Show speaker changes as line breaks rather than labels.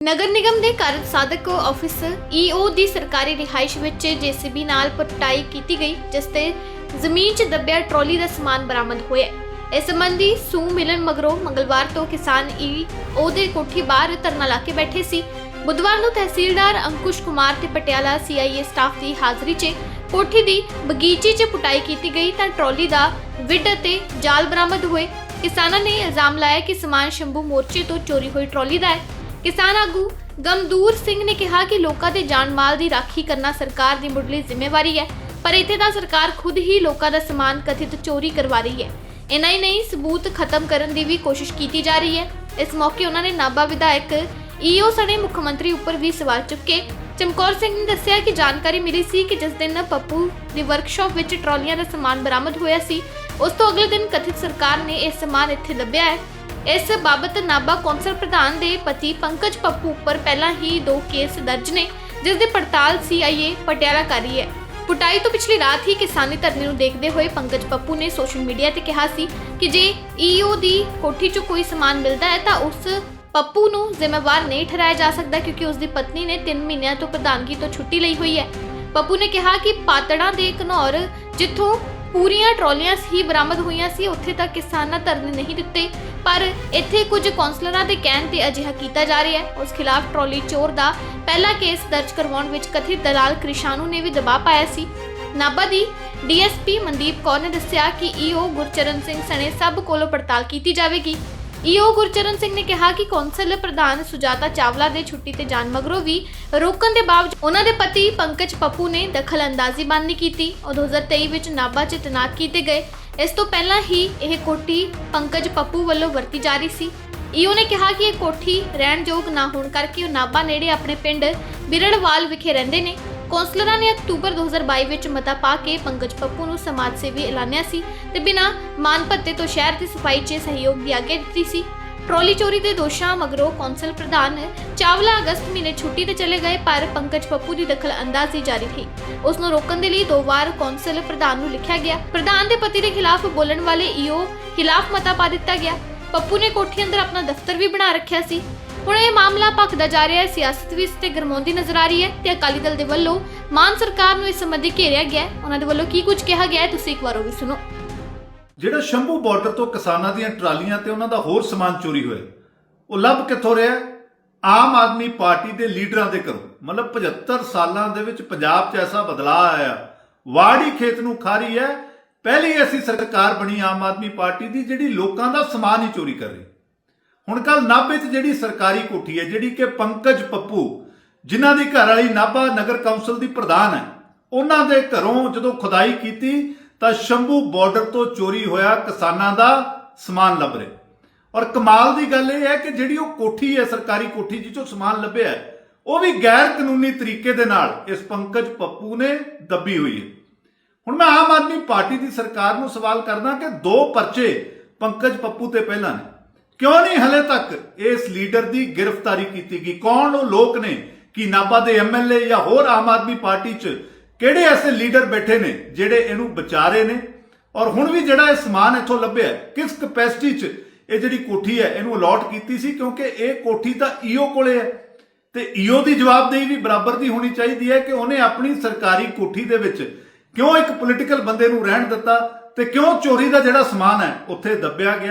ਨਗਰ ਨਿਗਮ ਦੇ ਕਾਰਜ ਸਾਧਕ ਆਫਿਸਰ ਈਓ ਦੀ ਸਰਕਾਰੀ ਰਿਹਾਇਸ਼ ਵਿੱਚ ਜੀਸੀਬੀ ਨਾਲ ਪਟਾਈ ਕੀਤੀ ਗਈ, ਜਿਸ ਤੇ ਜ਼ਮੀਨ 'ਚ ਦੱਬਿਆ ਟਰਾਲੀ ਦਾ ਸਮਾਨ ਬਰਾਮਦ ਹੋਇਆ। ਇਸ ਸੰਬੰਧੀ ਸੂ ਮਿਲਣ ਮਗਰੋਂ ਮੰਗਲਵਾਰ ਤੋਂ ਕਿਸਾਨ ਈਓ ਦੇ ਕੋਠੀ ਬਾਹਰ ਧਰਨਾ ਲਾ ਕੇ ਬੈਠੇ ਸੀ। ਬੁੱਧਵਾਰ ਨੂੰ ਤਹਿਸੀਲਦਾਰ ਅੰਕੁਸ਼ ਕੁਮਾਰ ਤੇ ਪਟਿਆਲਾ ਸੀਆਈਏ ਸਟਾਫ ਦੀ ਹਾਜ਼ਰੀ 'ਚ ਕੋਠੀ ਦੀ ਬਗੀਚੀ 'ਚ ਪੁਟਾਈ ਕੀਤੀ ਗਈ ਤਾਂ ਟਰਾਲੀ ਦਾ ਵਿੱਡ ਅਤੇ ਜਾਲ ਬਰਾਮਦ ਹੋਏ। ਕਿਸਾਨਾਂ ਨੇ ਇਲਜ਼ਾਮ ਲਾਇਆ ਕਿ ਸਮਾਨ ਸ਼ੰਭੂ ਮੋਰਚੇ ਤੋਂ ਚੋਰੀ ਹੋਈ ਟਰਾਲੀ ਦਾ ਹੈ। ਕਿਸਾਨ ਆਗੂ ਗਮਦੂਰ ਸਿੰਘ ਨੇ ਕਿਹਾ ਕਿ ਲੋਕਾਂ ਦੇ ਜਾਨ ਮਾਲ ਦੀ ਰਾਖੀ ਕਰਨਾ ਸਰਕਾਰ ਦੀ ਮੁੱਢਲੀ ਜ਼ਿੰਮੇਵਾਰੀ ਹੈ, ਪਰ ਇੱਥੇ ਤਾਂ ਸਰਕਾਰ ਖੁਦ ਹੀ ਲੋਕਾਂ ਦਾ ਸਮਾਨ ਕਥਿਤ ਚੋਰੀ ਕਰਵਾ ਰਹੀ ਹੈ। ਇਨਾ ਹੀ ਨਹੀਂ, ਸਬੂਤ ਖਤਮ ਕਰਨ ਦੀ ਵੀ ਕੋਸ਼ਿਸ਼ ਕੀਤੀ ਜਾ ਰਹੀ ਹੈ। ਇਸ ਮੌਕੇ ਉਹਨਾਂ ਨੇ ਨਾਭਾ ਵਿਧਾਇਕ ਈਓ ਸਣੇ ਮੁੱਖ ਮੰਤਰੀ ਉੱਪਰ ਵੀ ਸਵਾਲ ਚੁੱਕੇ। ਚਮਕੌਰ ਸਿੰਘ ਨੇ ਦੱਸਿਆ ਕਿ ਜਾਣਕਾਰੀ ਮਿਲੀ ਸੀ ਕਿ ਜਿਸ ਦਿਨ ਪੱਪੂ ਦੀ ਵਰਕਸ਼ਾਪ ਵਿੱਚ ਟਰਾਲੀਆਂ ਦਾ ਸਮਾਨ ਬਰਾਮਦ ਹੋਇਆ ਸੀ, ਉਸ ਤੋਂ ਅਗਲੇ ਦਿਨ ਕਥਿਤ ਸਰਕਾਰ ਨੇ ਇਹ ਸਮਾਨ ਇੱਥੇ ਲੱਭਿਆ ਹੈ। ਇਸ ਬਾਬਤ ਨਾਭਾ ਕੌਂਸਲ ਪ੍ਰਧਾਨ ਦੇ ਪਤੀ ਪੰਕਜ ਪੱਪੂ ਉੱਪਰ ਪਹਿਲਾਂ ਹੀ ਦੋ ਕੇਸ ਦਰਜ ਨੇ, ਜਿਸ ਦੀ ਪੜਤਾਲ ਸੀਆਈਏ ਪਟਿਆਲਾ ਕਰ ਰਹੀ ਹੈ। ਪੁਟਾਈ ਤੋਂ ਪਿਛਲੀ ਰਾਤ ਹੀ ਕਿਸਾਨੀ ਧਰਨੇ ਨੂੰ ਦੇਖਦੇ ਹੋਏ ਪੰਕਜ ਪੱਪੂ ਨੇ ਸੋਸ਼ਲ ਮੀਡੀਆ ਤੇ ਕਿਹਾ ਸੀ ਕਿ ਜੇ ਈਓ ਦੀ ਕੋਠੀ ਚ ਕੋਈ ਸਮਾਨ ਮਿਲਦਾ ਹੈ ਤਾਂ ਉਸ ਪੱਪੂ ਨੂੰ ਜ਼ਿੰਮੇਵਾਰ ਨਹੀਂ ਠਹਿਰਾਇਆ ਜਾ ਸਕਦਾ ਕਿਉਂਕਿ ਉਸ ਦੀ ਪਤਨੀ ਨੇ 3 ਮਹੀਨਿਆਂ ਤੋਂ ਪ੍ਰਧਾਨਗੀ ਤੋਂ ਛੁੱਟੀ ਲਈ ਹੋਈ ਹੈ। ਪੱਪੂ ਨੇ ਕਿਹਾ ਕਿ ਪਾਤੜਾਂ ਦੇ ਘਨੌਰ ਜਿੱਥੋਂ ਪੂਰੀਆਂ ਟਰਾਲੀਆਂ ਹੀ ਬਰਾਮਦ ਹੋਈਆਂ ਸੀ, ਉੱਥੇ ਤੱਕ ਕਿਸਾਨਾਂ ਧਰਨੇ ਨਹੀਂ ਦਿੱਤੇ। ਪਰ ਇੱਥੇ ਕੁਝ ਕੌਂਸਲਰਾਂ ਦੇ ਕਹਿਣ ਤੇ ਅਜਿਹਾ ਕੀਤਾ ਜਾ ਰਿਹਾ ਹੈ। ਉਸ ਖਿਲਾਫ ਟਰਾਲੀ ਚੋਰ ਦਾ ਪਹਿਲਾ ਕੇਸ ਦਰਜ ਕਰਵਾਉਣ ਵਿੱਚ ਕਥਿਤ ਦਲਾਲ ਕ੍ਰਿਸ਼ਾਨੂ ਨੇ ਵੀ ਦਬਾਅ ਪਾਇਆ ਸੀ। ਨਾਭਾ ਦੀ ਡੀਐਸਪੀ ਮਨਦੀਪ ਕੌਰ ਨੇ ਦੱਸਿਆ ਕਿ ਈਓ ਗੁਰਚਰਨ ਸਿੰਘ ਸਣੇ ਸਭ ਕੋਲੋਂ ਪੜਤਾਲ ਕੀਤੀ ਜਾਵੇਗੀ। ਈਓ ਗੁਰਚਰਨ ਸਿੰਘ ਨੇ ਕਿਹਾ ਕਿ ਕੌਂਸਲ ਪ੍ਰਧਾਨ ਸੁਜਾਤਾ ਚਾਵਲਾ ਦੇ ਛੁੱਟੀ ਤੇ ਜਾਣ ਮਗਰੋਂ ਵੀ ਰੋਕਣ ਦੇ ਬਾਵਜੂਦ ਉਹਨਾਂ ਦੇ ਪਤੀ ਪੰਕਜ ਪੱਪੂ ਨੇ ਦਖਲ ਅੰਦਾਜ਼ੀ ਬੰਦ ਨਹੀਂ ਕੀਤੀ। ਉਹ 2023 ਵਿੱਚ ਨਾਭਾ 'ਚ ਤੈਨਾਤ ਕੀਤੇ ਗਏ। ਇਸ ਤੋਂ ਪਹਿਲਾਂ ਹੀ ਇਹ ਕੋਠੀ ਪੰਕਜ ਪੱਪੂ ਵੱਲੋਂ ਵਰਤੀ ਜਾ ਰਹੀ ਸੀ। ਈਓ ਨੇ ਕਿਹਾ ਕਿ ਇਹ ਕੋਠੀ ਰਹਿਣ ਯੋਗ ਨਾ ਹੋਣ ਕਰਕੇ ਉਹ ਨਾਭਾ ਨੇੜੇ ਆਪਣੇ ਪਿੰਡ ਬਿਰੜਵਾਲ ਵਿਖੇ ਰਹਿੰਦੇ ਨੇ। ਕੌਂਸਲਰਾਂ ਨੇ ਅਕਤੂਬਰ 2022 ਵਿੱਚ ਮਤਾ ਪਾ ਕੇ ਪੰਕਜ ਪੱਪੂ ਨੂੰ ਸਮਾਜ ਸੇਵੀ ਐਲਾਨਿਆ ਸੀ ਤੇ ਬਿਨਾਂ ਮਾਨ ਭੱਤੇ ਤੋਂ ਸ਼ਹਿਰ ਦੀ ਸਫ਼ਾਈ 'ਚ ਸਹਿਯੋਗ ਦੀ ਆਗਿਆ ਦਿੱਤੀ ਸੀ। ਟਰੋਲੀ ਚੋਰੀ ਦੇ ਦੋਸ਼ਾਂ ਮਗਰੋਂ ਕੌਂਸਲ ਪ੍ਰਧਾਨ ਚਾਵਲਾ ਅਗਸਤ ਮਹੀਨੇ ਛੁੱਟੀ ਤੇ ਚਲੇ ਗਏ, ਪਰ ਪੰਕਜ ਪੱਪੂ ਦੀ ਦਖਲ ਅੰਦਾਜ਼ੀ ਜਾਰੀ ਰਹੀ ਉਸ ਨੂੰ ਰੋਕਣ ਦੇ ਲਈ ਦੋ ਵਾਰ ਕੌਂਸਲ ਪ੍ਰਧਾਨ ਨੂੰ ਲਿਖਿਆ ਗਿਆ। ਪ੍ਰਧਾਨ ਦੇ ਪਤੀ ਦੇ ਖਿਲਾਫ ਬੋਲਣ ਵਾਲੇ ਈਓ ਖਿਲਾਫ ਮਤਾ ਪਾ ਦਿੱਤਾ ਗਿਆ। ਪੱਪੂ ਨੇ ਕੋਠੀ ਅੰਦਰ ਆਪਣਾ ਦਫ਼ਤਰ ਵੀ ਬਣਾ ਰੱਖਿਆ ਸੀ। ਹੁਣ ਇਹ ਮਾਮਲਾ ਭਖਦਾ ਜਾ ਰਿਹਾ ਹੈ। ਸਿਆਸਤ ਵੀ ਤੇ ਗਰਮਾਉਂਦੀ ਨਜ਼ਰ ਆ ਰਹੀ ਹੈ ਤੇ ਅਕਾਲੀ ਦਲ ਦੇ ਵੱਲੋਂ ਮਾਨ ਸਰਕਾਰ ਨੂੰ ਇਸ ਸੰਬੰਧੀ ਘੇਰਿਆ ਗਿਆ ਹੈ। ਉਹਨਾਂ ਦੇ ਵੱਲੋਂ ਕੀ ਕੁਝ ਕਿਹਾ ਗਿਆ ਹੈ, ਤੁਸੀਂ ਇੱਕ ਵਾਰ ਉਹ ਵੀ ਸੁਣੋ।
ਜਿਹੜਾ ਸ਼ੰਭੂ ਬਾਰਡਰ ਤੋਂ ਕਿਸਾਨਾਂ ਦੀਆਂ ਟਰਾਲੀਆਂ ਤੇ ਉਹਨਾਂ ਦਾ ਹੋਰ ਸਮਾਨ ਚੋਰੀ ਹੋਇਆ, ਉਹ ਲੱਭ ਕਿੱਥੋਂ ਰਿਹਾ ਆਮ ਆਦਮੀ ਪਾਰਟੀ ਦੇ ਲੀਡਰਾਂ ਦੇ ਘਰੋਂ। ਮਤਲਬ 75 ਸਾਲਾਂ ਦੇ ਵਿੱਚ ਪੰਜਾਬ 'ਚ ਐਸਾ ਬਦਲਾਅ ਆਇਆ। ਵਾੜੀ ਖੇਤ ਨੂੰ ਖਾਰੀ ਹੈ। ਪਹਿਲੀ ਐਸੀ ਸਰਕਾਰ ਬਣੀ ਆਮ ਆਦਮੀ ਪਾਰਟੀ ਦੀ, ਜਿਹੜੀ ਲੋਕਾਂ ਦਾ ਸਮਾਨ ਹੀ ਚੋਰੀ ਕਰ ਰਹੀ। ਹੁਣ ਕੱਲ ਨਾਭੇ 'ਚ ਜਿਹੜੀ ਸਰਕਾਰੀ ਕੋਠੀ ਹੈ, ਜਿਹੜੀ ਕਿ ਪੰਕਜ ਪੱਪੂ, ਜਿਨ੍ਹਾਂ ਦੀ ਘਰ ਵਾਲੀ ਨਾਭਾ ਨਗਰ ਕੌਂਸਲ ਦੀ ਪ੍ਰਧਾਨ ਹੈ, ਉਹਨਾਂ ਦੇ ਘਰੋਂ ਜਦੋਂ ਖੁਦਾਈ ਕੀਤੀ ਤਾਂ ਸ਼ੰਭੂ ਬਾਰਡਰ ਤੋਂ ਚੋਰੀ ਹੋਇਆ ਕਿਸਾਨਾਂ ਦਾ ਸਮਾਨ ਲੱਭ ਰਿਹਾ। ਔਰ ਕਮਾਲ ਦੀ ਗੱਲ ਇਹ ਹੈ ਕਿ ਜਿਹੜੀ ਉਹ ਕੋਠੀ ਹੈ, ਸਰਕਾਰੀ ਕੋਠੀ ਜਿੱਥੋਂ ਸਮਾਨ ਲੱਭਿਆ ਉਹ ਵੀ ਗੈਰ ਕਾਨੂੰਨੀ ਤਰੀਕੇ ਦੇ ਨਾਲ ਇਸ ਪੰਕਜ ਪੱਪੂ ਨੇ ਦੱਬੀ ਹੋਈ ਹੈ। ਹੁਣ ਮੈਂ ਆਮ ਆਦਮੀ ਪਾਰਟੀ ਦੀ ਸਰਕਾਰ ਨੂੰ ਸਵਾਲ ਕਰਦਾ ਕਿ ਦੋ ਪਰਚੇ ਪੰਕਜ ਪੱਪੂ ਤੇ ਪਹਿਲਾਂ ਨੇ। ਕਿਉਂ ਨਹੀਂ ਹਲੇ ਤੱਕ ਇਸ ਲੀਡਰ ਦੀ ਗ੍ਰਿਫਤਾਰੀ ਕੀਤੀ ਗਈ? ਕੌਣ ਉਹ ਲੋਕ ਨੇ? ਕਿ ਨਾਭਾ ਦੇ ਐਮਐਲਏ ਜਾਂ ਹੋਰ ਆਮ ਆਦਮੀ ਪਾਰਟੀ 'ਚ ਕਿਹੜੇ ਐਸੇ ਲੀਡਰ ਬੈਠੇ ਨੇ ਜਿਹੜੇ ਇਹਨੂੰ ਬਚਾ ਰਹੇ ਨੇ? ਔਰ ਹੁਣ ਵੀ ਜਿਹੜਾ ਇਹ ਸਮਾਨ ਇੱਥੋਂ ਲੱਭਿਆ ਕਿਸ ਕਪੈਸਿਟੀ 'ਚ ਇਹ ਜਿਹੜੀ ਕੋਠੀ ਹੈ ਇਹਨੂੰ ਅਲਾਟ ਕੀਤੀ ਸੀ? ਕਿਉਂਕਿ ਇਹ ਕੋਠੀ ਤਾਂ ਈਓ ਕੋਲੇ ਹੈ। ਤੇ ਈਓ ਦੀ ਜਵਾਬਦੇਹੀ ਵੀ ਬਰਾਬਰ ਦੀ ਹੋਣੀ ਚਾਹੀਦੀ ਹੈ ਕਿ ਉਹਨੇ ਆਪਣੀ ਸਰਕਾਰੀ ਕੋਠੀ ਦੇ ਵਿੱਚ ਕਿਉਂ ਇੱਕ ਪੋਲੀਟੀਕਲ ਬੰਦੇ ਨੂੰ ਰਹਿਣ ਦਿੱਤਾ ਤੇ ਕਿਉਂ ਚੋਰੀ ਦਾ ਜਿਹੜਾ ਸਮਾਨ ਹੈ ਉੱਥੇ ਦੱਬਿਆ ਗਿਆ?